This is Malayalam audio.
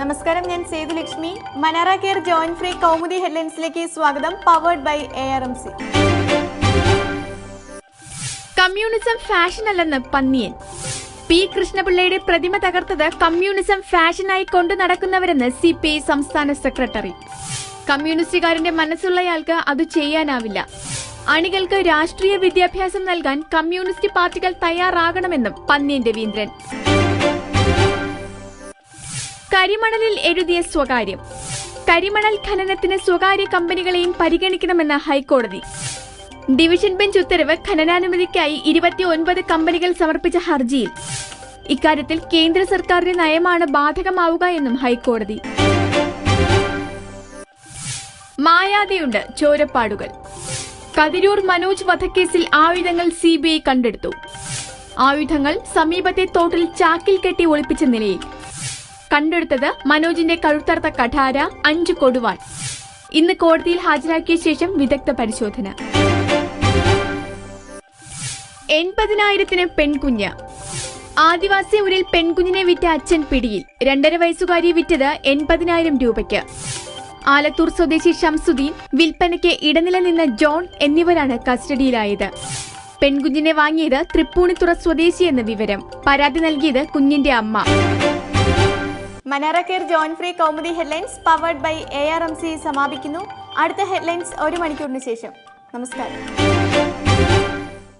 നമസ്കാരം ഞാൻ Sethulakshmi Manara care joint free Kaumudi ഹെഡ്ലൈൻസിലേക്ക് സ്വാഗതം powered by A R M C communism fashion അല്ലെന്ന് പന്നിയൻ. പി കൃഷ്ണപിള്ളയുടെ പ്രതിമ തകർത്തത് കമ്മ്യൂണിസം ഫാഷനായി കൊണ്ടു നടക്കുന്നവരെന്ന് സി പി ഐ സംസ്ഥാന സെക്രട്ടറി. കമ്മ്യൂണിസ്റ്റുകാരന്റെ മനസ്സുള്ളയാൾക്ക് അത് ചെയ്യാനാവില്ല. അണികൾക്ക് രാഷ്ട്രീയ വിദ്യാഭ്യാസം നൽകാൻ കമ്മ്യൂണിസ്റ്റ് പാർട്ടികൾ തയ്യാറാകണമെന്നും പന്നിയൻ രവീന്ദ്രൻ. കരിമണലിൽ എഴുതിയ സ്വകാര്യം. കരിമണൽ ഖനനത്തിന് സ്വകാര്യ കമ്പനികളെയും പരിഗണിക്കണമെന്ന് ഹൈക്കോടതി. ഡിവിഷൻ ബെഞ്ച് ഉത്തരവ് ഖനനാനുമതിക്കായി ഇരുപത്തിയൊൻപത് കമ്പനികൾ സമർപ്പിച്ച ഹർജിയിൽ. ഇക്കാര്യത്തിൽ കേന്ദ്ര സർക്കാരിന്റെ നയമാണ് ബാധകമാവുക എന്നും ഹൈക്കോടതി. മായാതെയുണ്ട് ചോരപ്പാടുകൾ. കതിരൂർ മനോജ് വധക്കേസിൽ ആയുധങ്ങൾ സി കണ്ടെടുത്തു. ആയുധങ്ങൾ സമീപത്തെ തോട്ടിൽ ചാക്കിൽ കെട്ടി ഒളിപ്പിച്ച നിലയിൽ. കണ്ടെടുത്തത് മനോജിന്റെ കഴുത്തർത്ത കഠാര അഞ്ച് കൊടുവാൾ. ഇന്ന് കോടതിയിൽ ഹാജരാക്കിയ ശേഷം വിദഗ്ധ പരിശോധന. എൺപതിനായിരത്തിന് പെൺകുഞ്ഞ്. ആദിവാസി ഊരിൽ പെൺകുഞ്ഞിനെ വിറ്റ അച്ഛൻ പിടിയിൽ. രണ്ടര വയസ്സുകാരിയെ വിറ്റത് എൺപതിനായിരം രൂപയ്ക്ക്. ആലത്തൂർ സ്വദേശി ഷംസുദ്ദീൻ വിൽപ്പനയ്ക്ക് ഇടനില നിന്ന ജോൺ എന്നിവരാണ് കസ്റ്റഡിയിലായത്. പെൺകുഞ്ഞിനെ വാങ്ങിയത് തൃപ്പൂണിത്തുറ സ്വദേശി എന്ന വിവരം. പരാതി നൽകിയത് കുഞ്ഞിന്റെ അമ്മ. Manara care joint free Kaumudi headlines powered by A R M C സമാപിക്കുന്നു. അടുത്ത ഹെഡ്ലൈൻസ് ഒരു മണിക്കൂറിന് ശേഷം. നമസ്കാരം.